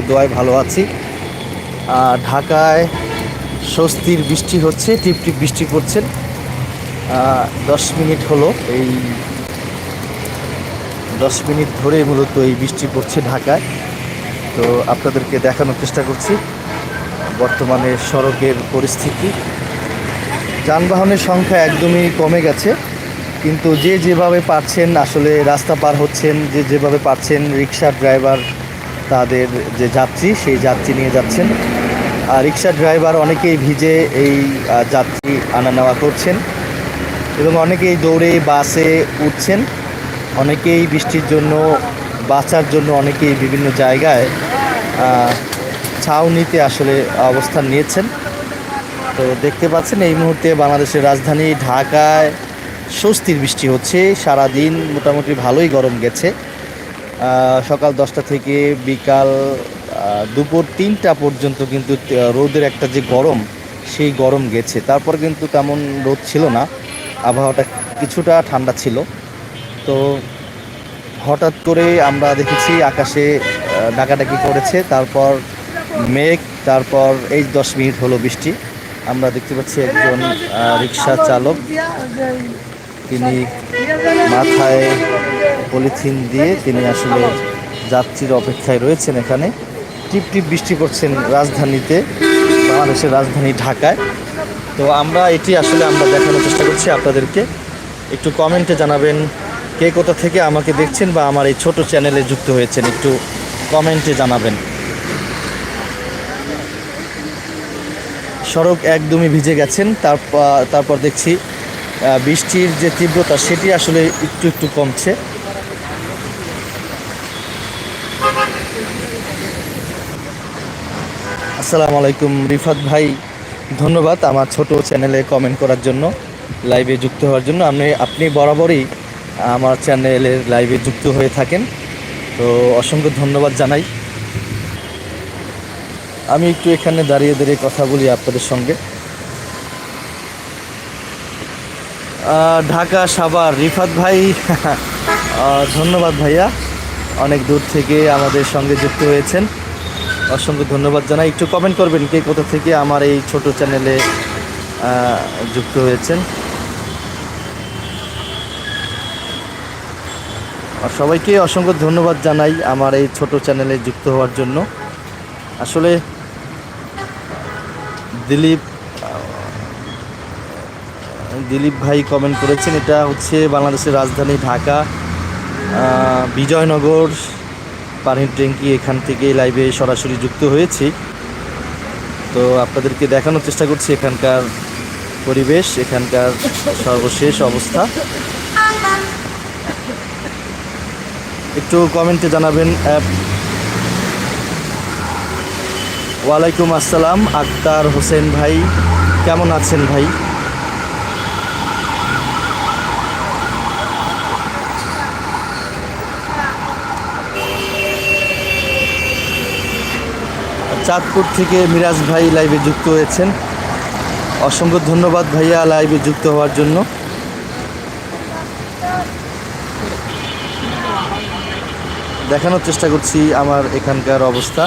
দোয়ায় ভালো আছি। আর ঢাকায় স্বস্তির বৃষ্টি হচ্ছে টিপ টিপ বৃষ্টি আহ, দশ মিনিট হলো এই দশ মিনিট ধরে মূলত এই বৃষ্টি পড়ছে ঢাকায়। তো আপনাদেরকে দেখানোর চেষ্টা করছি বর্তমানে সড়কের পরিস্থিতি। যানবাহনের সংখ্যা একদমই কমে গেছে কিন্তু যে যেভাবে পারছেন আসলে রাস্তা পার হচ্ছেন যে যেভাবে পারছেন রিক্সার ড্রাইভার তাদের যে যাত্রী, সেই যাত্রী নিয়ে যাচ্ছেন। আর রিক্সা ড্রাইভার অনেকেই ভিজে এই যাত্রী আনা নেওয়া করছেন এবং অনেকেই দৌড়ে, বাসে উঠছেন। অনেকেই বৃষ্টির জন্য, বাঁচার জন্য অনেকেই বিভিন্ন জায়গায় ছাউনিতে আসলে অবস্থান নিয়েছেন। তো দেখতে পাচ্ছেন, এই মুহূর্তে বাংলাদেশের রাজধানী ঢাকায় স্বস্তির বৃষ্টি হচ্ছে। সারা দিন মোটামুটি ভালোই গরম গেছে। সকাল দশটা থেকে বিকাল দুপুর তিনটা পর্যন্ত কিন্তু রোদের একটা যে গরম, সেই গরম গেছে। তারপর কিন্তু তেমন রোদ ছিল না। আবহাওয়াটা কিছুটা ঠান্ডা ছিল। তো হঠাৎ করে আমরা দেখেছি আকাশে ডাকাডাকি করেছে। তারপর মেঘ, তারপর এই দশ মিনিট হলো বৃষ্টি। আমরা দেখতে পাচ্ছি একজন রিক্সা চালক। তিনি মাথায় পলিথিন দিয়ে তিনি আসলে যাত্রীর অপেক্ষায় রয়েছেন এখানে। টিপ টিপ বৃষ্টি করছেন রাজধানীতে, বাংলাদেশের রাজধানী ঢাকায়। তো আমরা এটি আসলে আমরা দেখানোর চেষ্টা করছি আপনাদেরকে। একটু কমেন্টে জানাবেন কে কোথা থেকে আমাকে দেখছেন বা আমার এই ছোট চ্যানেলে যুক্ত হয়েছেন, একটু কমেন্টে জানাবেন। সড়ক একদমই ভিজে গেছেন, তারপর তারপর দেখছি বৃষ্টির যে তীব্রতা, সেটি আসলে একটু একটু কমছে। আসসালামু আলাইকুম, রিফাত ভাই। ধন্যবাদ আমার ছোট চ্যানেলে কমেন্ট করার জন্য লাইভে যুক্ত হওয়ার জন্য। আপনি আপনি বরাবরই আমার চ্যানেলের লাইভে যুক্ত হয়ে থাকেন। তো অসংখ্য ধন্যবাদ জানাই। আমি একটু এখানে দাঁড়িয়ে দাঁড়িয়ে কথা বলি আপনাদের সঙ্গে। ঢাকা সাভার, রিফাত ভাই। ধন্যবাদ ভাইয়া। অনেক দূর থেকে আমাদের সঙ্গে যুক্ত হয়েছেন। অসংখ্য ধন্যবাদ জানাই। একটু কমেন্ট করবেন কে কোথা থেকে আমার এই ছোট চ্যানেলে যুক্ত হয়েছেন। আর সবাইকে অসংখ্য ধন্যবাদ জানাই আমার এই ছোট চ্যানেলে যুক্ত হওয়ার জন্য। আসলে দিলীপ দিলীপ ভাই কমেন্ট করেছেন, এটা হচ্ছে বাংলাদেশের রাজধানী ঢাকা। বিজয়নগর, পানির ট্যাঙ্কি এখান থেকে লাইভে সরাসরি যুক্ত হয়েছি। তো আপনাদেরকে দেখানোর চেষ্টা করছি এখানকার পরিবেশ, এখানকার সর্বশেষ অবস্থা। একটু কমেন্টে জানাবেন, অ্যাপ। ওয়ালাইকুম আসসালাম, আক্তার হোসেন ভাই, কেমন আছেন ভাই? চাঁদপুর থেকে মিরাজ ভাই লাইভে যুক্ত হয়েছেন। অসংখ্য ধন্যবাদ ভাইয়া লাইভে যুক্ত হওয়ার জন্য। দেখানোর চেষ্টা করছি আমার এখানকার অবস্থা।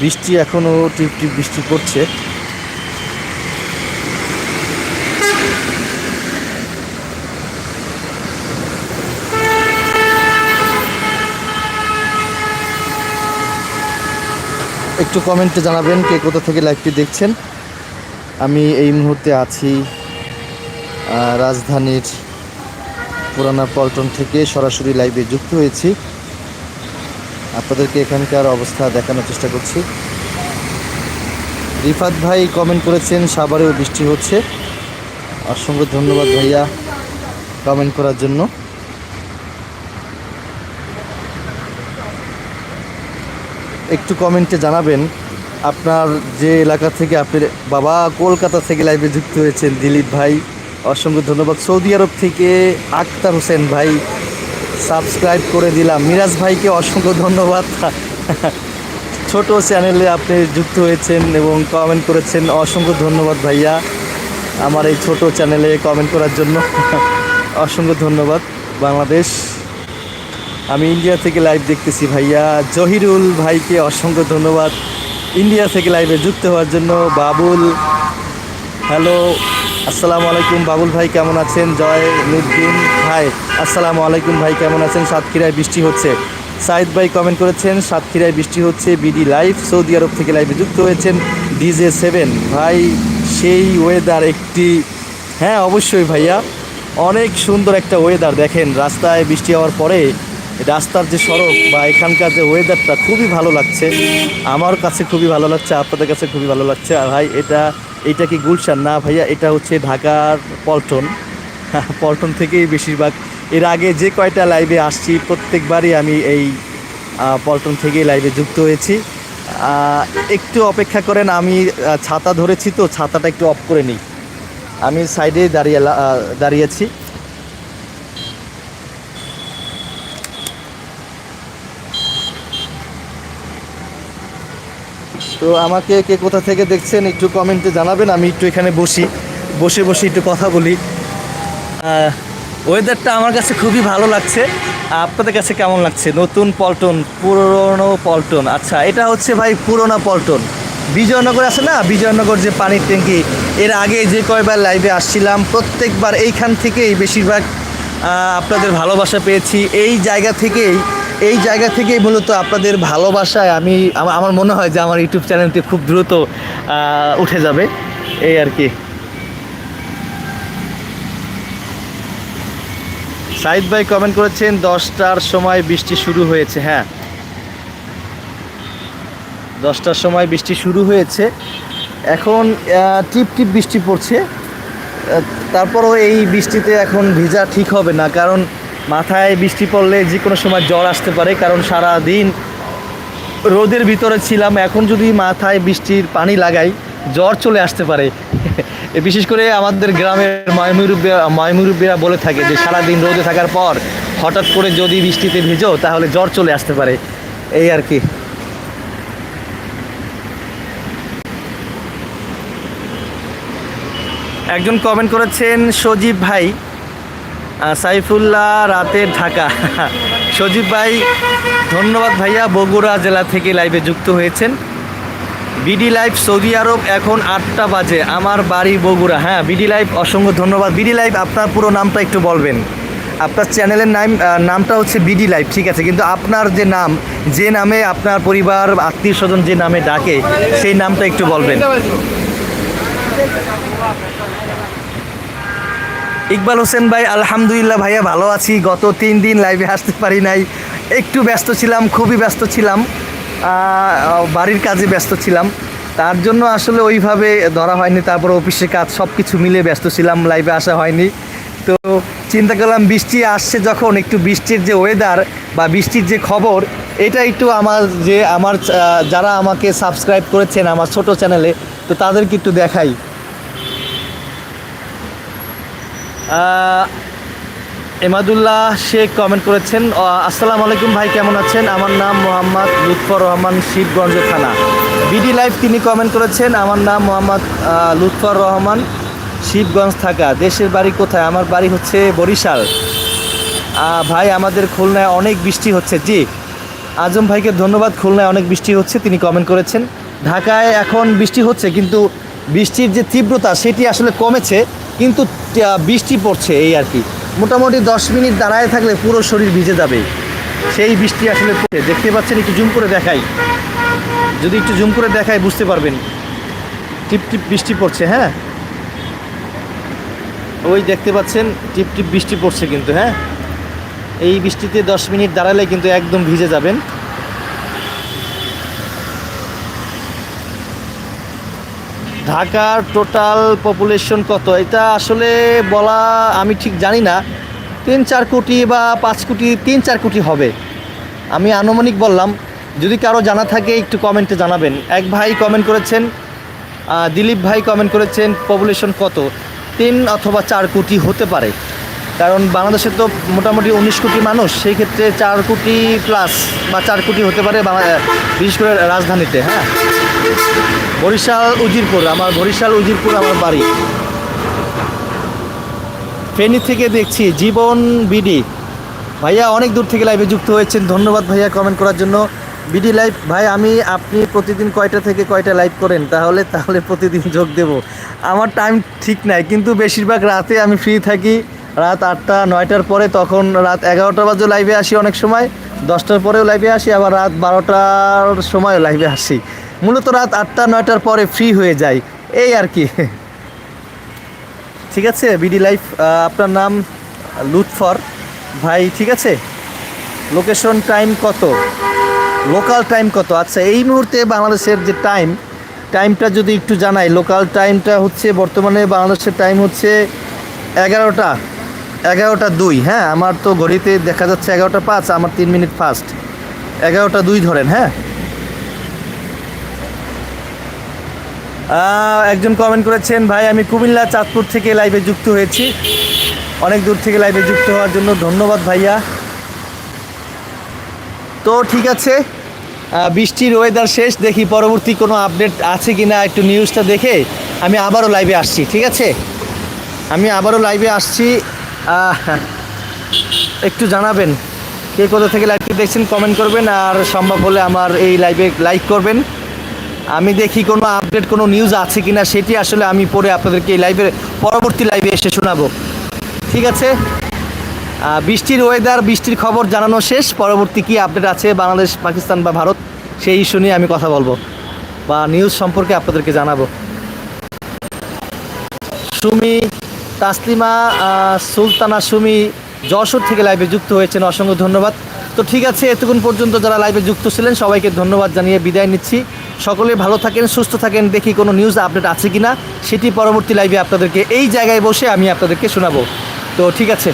বৃষ্টি এখনও টিপ টিপ বৃষ্টি পড়ছে। একটু কমেন্টে জানাবেন কে কোথা থেকে লাইভটি দেখছেন। আমি এই মুহূর্তে আছি রাজধানীর পুরানা পল্টন থেকে সরাসরি লাইভে যুক্ত হয়েছি। আপনাদেরকে এখানকার অবস্থা দেখানোর চেষ্টা করছি। রিফাত ভাই কমেন্ট করেছেন, সাভারেও বৃষ্টি হচ্ছে। অসংখ্য ধন্যবাদ ভাইয়া কমেন্ট করার জন্য। একটু কমেন্টে জানাবেন, আপনার যে এলাকা থেকে আপনি বাবা কলকাতা থেকে লাইভে যুক্ত হয়েছেন দিলীপ ভাই, অসংখ্য ধন্যবাদ। সৌদি আরব থেকে আক্তার হোসেন ভাই সাবস্ক্রাইব করে দিলাম। মিরাজ ভাইকে অসংখ্য ধন্যবাদ। ছোট চ্যানেলে আপনি যুক্ত হয়েছেন এবং কমেন্ট করেছেন, অসংখ্য ধন্যবাদ ভাইয়া আমার এই ছোট চ্যানেলে কমেন্ট করার জন্য। অসংখ্য ধন্যবাদ, বাংলাদেশ। আমি ইন্ডিয়া থেকে লাইভ দেখতেছি ভাইয়া। জহিরুল ভাইকে অসংখ্য ধন্যবাদ। ইন্ডিয়া থেকে লাইভে যুক্ত হওয়ার জন্য। বাবুল হ্যালো আসসালামু আলাইকুম। বাবুল ভাই, কেমন আছেন? জয় নুদ্দিন ভাই, আসসালামু আলাইকুম ভাই, কেমন আছেন? সাতক্ষীরায় বৃষ্টি হচ্ছে। সাইদ ভাই কমেন্ট করেছেন, সাতক্ষীরায় বৃষ্টি হচ্ছে বিডি লাইভ সৌদি আরব থেকে লাইভে যুক্ত হয়েছেন ডিজে সেভেন ভাই, সেই ওয়েদার একটি হ্যাঁ অবশ্যই ভাইয়া। অনেক সুন্দর একটা ওয়েদার দেখেন, রাস্তায় বৃষ্টি হওয়ার পরে রাস্তার যে সড়ক বা এখানকার যে ওয়েদারটা খুবই ভালো লাগছে। আমার কাছে খুবই ভালো লাগছে, আপনাদের কাছে খুবই ভালো লাগছে। আর ভাই, এটা এটা কি গুলশান? না ভাইয়া, এটা হচ্ছে ঢাকার পল্টন। পল্টন থেকেই বেশিরভাগ। এর আগে যে কয়টা লাইভে আসছি, প্রত্যেকবারই আমি এই পল্টন থেকেই লাইভে যুক্ত হয়েছি। একটু অপেক্ষা করেন, আমি ছাতা ধরেছি তো, ছাতাটা একটু অফ করে নিই। আমি সাইডে দাঁড়িয়ে দাঁড়িয়েছি তো আমাকে কে কোথা থেকে দেখছেন একটু কমেন্টে জানাবেন, আমি একটু এখানে বসি, বসে বসে একটু কথা বলি। ওয়েদারটা আমার কাছে খুবই ভালো লাগছে। আপনাদের কাছে কেমন লাগছে? নতুন পল্টন, পুরনো পল্টন? আচ্ছা এটা হচ্ছে ভাই পুরোনো পল্টন। বিজয়নগর আছে না? বিজয়নগর যে পানির ট্যাঙ্কি, এর আগে যে কয়বার লাইভে আসছিলাম, প্রত্যেকবার এইখান থেকেই বেশিরভাগ আপনাদের ভালোবাসা পেয়েছি। এই জায়গা থেকেই এই জায়গা থেকেই মূলত আপনাদের ভালোবাসায় আমি আমার মনে হয় যে আমার ইউটিউব চ্যানেলটি খুব দ্রুত উঠে যাবে। এই আর কি। সাইদ ভাই কমেন্ট করেছেন, দশটার সময় বৃষ্টি শুরু হয়েছে। হ্যাঁ। দশটার সময় বৃষ্টি শুরু হয়েছে। এখন টিপ টিপ বৃষ্টি পড়ছে। তারপরও এই বৃষ্টিতে এখন ভিজা ঠিক হবে না, কারণ মাথায় বৃষ্টি পড়লে যে কোনো সময় জ্বর আসতে পারে, কারণ সারা দিন রোদের ভিতরে ছিলাম। এখন যদি মাথায় বৃষ্টির পানি লাগাই, জ্বর চলে আসতে পারে। বিশেষ করে আমাদের গ্রামের ময়মুরব্বী ময়মুরব্বীরা বলে থাকে যে, সারাদিন রোদে থাকার পর হঠাৎ করে যদি বৃষ্টিতে ভিজো, তাহলে জ্বর চলে আসতে পারে। এই আর কি। একজন কমেন্ট করেছেন, সজীব ভাই সাইফুল্লাহ রাতের ঢাকা। সজীব ভাই, ধন্যবাদ ভাইয়া, বগুড়া জেলা থেকে লাইভে যুক্ত হয়েছেন। বিডি লাইভ সৌদি আরব, এখন আটটা বাজে, আমার বাড়ি বগুড়া। হ্যাঁ বিডি লাইভ, অসংখ্য ধন্যবাদ। বিডি লাইভ, আপনার পুরো নামটা একটু বলবেন। আপনার চ্যানেলের নাম নামটা হচ্ছে বিডি লাইভ, ঠিক আছে? কিন্তু আপনার যে নাম, যে নামে আপনার পরিবার আত্মীয় স্বজন যে নামে ডাকে, সেই নামটা একটু বলবেন। ইকবাল হোসেন ভাই, আলহামদুলিল্লাহ ভাইয়া ভালো আছি। গত তিন দিন লাইভে আসতে পারি নাই। একটু ব্যস্ত ছিলাম, খুবই ব্যস্ত ছিলাম। বাড়ির কাজে ব্যস্ত ছিলাম। তার জন্য আসলে ওইভাবে ধরা হয়নি, তারপর অফিসের কাজ সব কিছু মিলে ব্যস্ত ছিলাম লাইভে আসা হয়নি। তো চিন্তা করলাম, বৃষ্টি আসছে যখন, একটু বৃষ্টির যে ওয়েদার বা বৃষ্টির যে খবর, এটা একটু আমার যে, আমার যারা আমাকে সাবস্ক্রাইব করেছেন আমার ছোট চ্যানেলে তো তাদেরকে একটু দেখাই। এমাদুল্লাহ শেখ কমেন্ট করেছেন আসসালামু আলাইকুম ভাই, কেমন আছেন? আমার নাম মোহাম্মদ লুৎফর রহমান শিবগঞ্জ থানা। বিডি লাইভ তিনি কমেন্ট করেছেন, আমার নাম মোহাম্মদ লুৎফর রহমান শিবগঞ্জ থাকা। দেশের বাড়ি কোথায়? আমার বাড়ি হচ্ছে বরিশাল। ভাই, আমাদের খুলনায় অনেক বৃষ্টি হচ্ছে। জি, আজম ভাইকে ধন্যবাদ। খুলনায় অনেক বৃষ্টি হচ্ছে, তিনি কমেন্ট করেছেন। ঢাকায় এখন বৃষ্টি হচ্ছে, কিন্তু বৃষ্টির যে তীব্রতা, সেটি আসলে কমেছে, কিন্তু বৃষ্টি পড়ছে এই আর কি। মোটামুটি দশ মিনিট দাঁড়ায় থাকলে পুরো শরীর ভিজে যাবে। সেই বৃষ্টি আসলে পড়ছে। দেখতে পাচ্ছেন, একটু জুম করে দেখাই। যদি একটু জুম করে দেখাই, বুঝতে পারবেন। টিপ টিপ বৃষ্টি পড়ছে হ্যাঁ? ওই দেখতে পাচ্ছেন, টিপ টিপ বৃষ্টি পড়ছে কিন্তু হ্যাঁ? এই বৃষ্টিতে দশ মিনিট দাঁড়ালে কিন্তু একদম ভিজে যাবেন। ঢাকার টোটাল পপুলেশন কত? এটা আসলে বলা আমি ঠিক জানি না। তিন চার কোটি বা পাঁচ কোটি, তিন চার কোটি হবে। আমি আনুমানিক বললাম। যদি কারও জানা থাকে, একটু কমেন্টে জানাবেন। এক ভাই কমেন্ট করেছেন দিলীপ ভাই কমেন্ট করেছেন পপুলেশন কত? তিন অথবা চার কোটি হতে পারে। কারণ বাংলাদেশে তো মোটামুটি উনিশ কোটি মানুষ, সেই ক্ষেত্রে চার কোটি প্লাস বা চার কোটি হতে পারে বিশেষ করে রাজধানীতে হ্যাঁ? বরিশাল উজিরপুর, আমার বরিশাল উজিরপুর আমার বাড়ি। ফেনী থেকে দেখছি, জীবন বিডি। ভাইয়া অনেক দূর থেকে লাইভে যুক্ত হয়েছেন, ধন্যবাদ ভাইয়া কমেন্ট করার জন্য। বিডি লাইভ ভাই আমি, আপনি প্রতিদিন কয়টা থেকে কয়টা লাইভ করেন? তাহলে তাহলে প্রতিদিন যোগ দেব। আমার টাইম ঠিক নাই, কিন্তু বেশিরভাগ রাতে আমি ফ্রি থাকি। রাত আটটা, নয়টার পরে তখন রাত এগারোটা বাজে লাইভে আসি অনেক সময়। দশটার পরেও লাইভে আসি, আবার রাত বারোটার সময়ও লাইভে আসি। মূলত রাত আটটা, নয়টার পরে ফ্রি হয়ে যাই এই আর কি। ঠিক আছে বিডি লাইফ আপনার নাম লুৎফর। ভাই, ঠিক আছে? লোকেশন টাইম কত? লোকাল টাইম কত? আচ্ছা এই মুহূর্তে বাংলাদেশের যে টাইম টাইমটা যদি একটু জানাই লোকাল টাইমটা হচ্ছে বর্তমানে বাংলাদেশের টাইম হচ্ছে এগারোটা এগারোটা দুই। হ্যাঁ আমার তো ঘড়িতে দেখা যাচ্ছে এগারোটা পাঁচ, আমার তিন মিনিট ফাস্ট এগারোটা দুই ধরেন হ্যাঁ? একজন কমেন্ট করেছেন, ভাই, আমি কুমিল্লা চাঁদপুর থেকে লাইভে যুক্ত হয়েছি। অনেক দূর থেকে লাইভে যুক্ত হওয়ার জন্য ধন্যবাদ ভাইয়া। তো ঠিক আছে বৃষ্টির ওয়েদার শেষ, দেখি পরবর্তী কোনো আপডেট আছে কি না একটু নিউজটা দেখে আমি আবারও লাইভে আসছি, ঠিক আছে? আমি আবারও লাইভে আসছি একটু জানাবেন, কে কোথা থেকে লাইভটি দেখছেন কমেন্ট করবেন, আর সম্ভব হলে আমার এই লাইভে লাইক করবেন। আমি দেখি কোনো আপডেট কোনো নিউজ আছে কিনা, সেটি আসলে আমি পরে আপনাদেরকে এই লাইভের পরবর্তী লাইভে এসে শোনাবো। ঠিক আছে? বৃষ্টির ওয়েদার বৃষ্টির খবর জানানো শেষ। পরবর্তী কি আপডেট আছে বাংলাদেশ, পাকিস্তান বা ভারত, সেই ইস্যু নিয়ে আমি কথা বলব বা নিউজ সম্পর্কে আপনাদেরকে জানাব। সুমি তাসলিমা সুলতানা সুমি যশোর থেকে লাইভে যুক্ত হয়েছেন, অসংখ্য ধন্যবাদ। তো ঠিক আছে, এতক্ষণ পর্যন্ত যারা লাইভে যুক্ত ছিলেন, সবাইকে ধন্যবাদ জানিয়ে বিদায় নিচ্ছি। সকলে ভালো থাকেন, সুস্থ থাকেন, দেখি কোনো নিউজ আপডেট আছে কি না সেটি পরবর্তী লাইভে আপনাদেরকে এই জায়গায় বসে আমি আপনাদেরকে শোনাবো। তো ঠিক আছে।